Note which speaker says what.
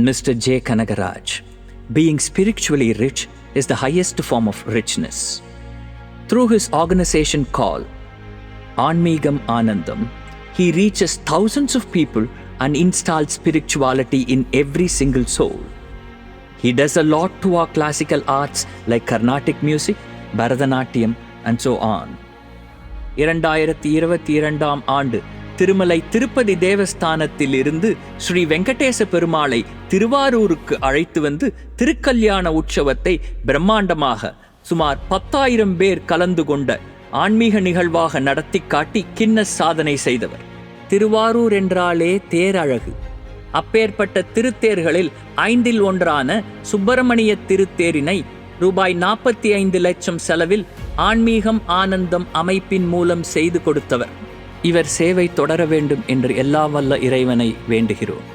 Speaker 1: Mr. J. Kanagaraj. Being spiritually rich is the highest form of richness. Through his organization called Anmigam Anandam, he reaches thousands of people and installs spirituality in every single soul. He does a lot to our classical arts like Carnatic music, Bharatanatyam, and so on. இரண்டாயிரத்தி இருபத்தி இரண்டாம் ஆண்டு திருமலை திருப்பதி தேவஸ்தானத்தில் இருந்து ஸ்ரீ வெங்கடேச பெருமாளை திருவாரூருக்கு அழைத்து வந்து திருக்கல்யாண உற்சவத்தை பிரம்மாண்டமாக சுமார் பத்தாயிரம் பேர் கலந்து கொண்ட ஆன்மீக நிகழ்வாக நடத்தி காட்டி கின்னஸ் சாதனை செய்தவர். திருவாரூர் என்றாலே தேரழகு. அப்பேற்பட்ட திருத்தேர்களில் ஐந்தில் ஒன்றான சுப்பிரமணிய திருத்தேரினை ரூபாய் நாற்பத்தி ஐந்து லட்சம் செலவில் ஆன்மீகம் ஆனந்தம் அமைப்பின் மூலம் செய்து கொடுத்தவர். இவர் சேவை தொடர வேண்டும் என்று எல்லா வல்ல இறைவனை வேண்டுகிறோம்.